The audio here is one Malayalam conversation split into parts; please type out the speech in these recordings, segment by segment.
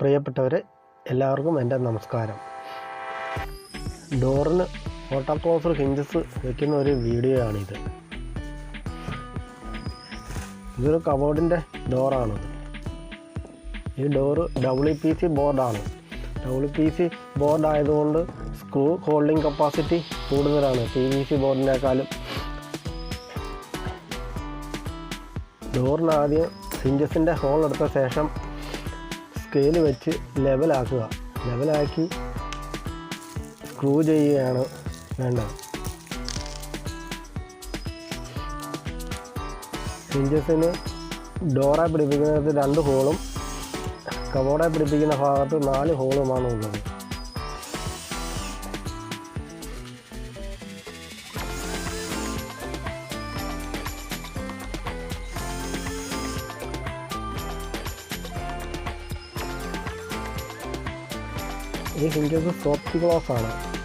പ്രിയപ്പെട്ടവരെ എല്ലാവർക്കും എന്റെ നമസ്കാരം. ഡോറിന് ഓട്ടോ ക്ലോസർ ഹിഞ്ചസ് വയ്ക്കുന്ന ഒരു വീഡിയോ ആണിത് ഇതൊരു കബോർഡിന്റെ ഡോറാണിത്. ഈ ഡോറ് ഡബ്ല്യു പി സി ബോർഡാണ്. ഡബ്ല്യു പി സി ബോർഡ് ആയതുകൊണ്ട് സ്ക്രൂ ഹോൾഡിംഗ് കപ്പാസിറ്റി കൂടുതലാണ് പി വി സി ബോർഡിനേക്കാളും. ഡോറിന് ആദ്യം ഹോൾ എടുത്ത ശേഷം സ്കെയിൽ വെച്ച് ലെവലാക്കുക ലെവലാക്കി സ്ക്രൂ ചെയ്യുകയാണ് വേണ്ടത്. ഹിഞ്ചസിന് ഡോറെ പിടിപ്പിക്കുന്നത് രണ്ട് ഹോളും കബോർഡെ പിടിപ്പിക്കുന്ന ഭാഗത്ത് നാല് ഹോളുമാണ് ഉള്ളത്. ഈ ഹിഞ്ചസ് സോഫ്റ്റ് ഗ്ലോസ് ആണ്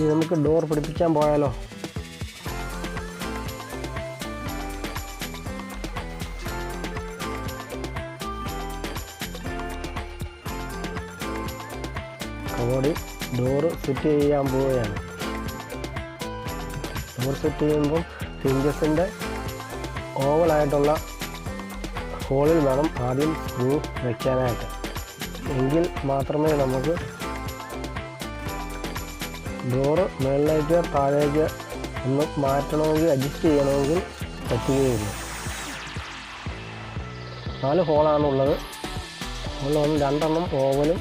ഇനി നമുക്ക് ഡോർ പിടിപ്പിക്കാൻ പോയാലോ? കബോർഡിൽ ഡോർ സെറ്റ് ചെയ്യാൻ പോവുകയാണ്. ഡോർ സെറ്റ് ചെയ്യുമ്പം ഹിഞ്ചസിന്റെ ഓവലായിട്ടുള്ള ഹോളിൽ വേണം ആദ്യം സ്ക്രൂ വയ്ക്കാനായിട്ട് എങ്കിൽ മാത്രമേ നമുക്ക് ഡോറ് മുകളിലേക്ക് താഴേക്ക് ഒന്ന് മാറ്റണമെങ്കിൽ അഡ്ജസ്റ്റ് ചെയ്യണമെങ്കിൽ പറ്റുകയില്ല നാല് ഹോളാണുള്ളത് ഹോളിൽ രണ്ടെണ്ണം ഓവലും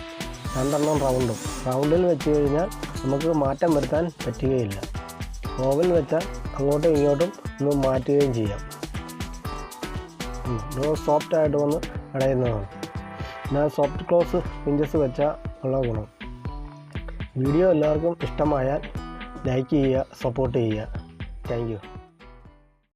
രണ്ടെണ്ണം റൗണ്ടും. റൗണ്ടിൽ വെച്ച് കഴിഞ്ഞാൽ നമുക്ക് മാറ്റം വരുത്താൻ പറ്റുകയില്ല. ഓവൽ വെച്ചാൽ അങ്ങോട്ടും ഇങ്ങോട്ടും ഒന്ന് മാറ്റുകയും ചെയ്യാം. ഡോർ സോഫ്റ്റായിട്ട് വന്ന് അടയുന്നതാണ്. ഞാൻ സോഫ്റ്റ് ക്ലോസ് പിഞ്ചസ് വെച്ചാൽ ഉള്ള ഗുണം. വീഡിയോ എല്ലാവർക്കും ഇഷ്ടമായാൽ ലൈക്ക് ചെയ്യുക സപ്പോർട്ട് ചെയ്യുക. താങ്ക്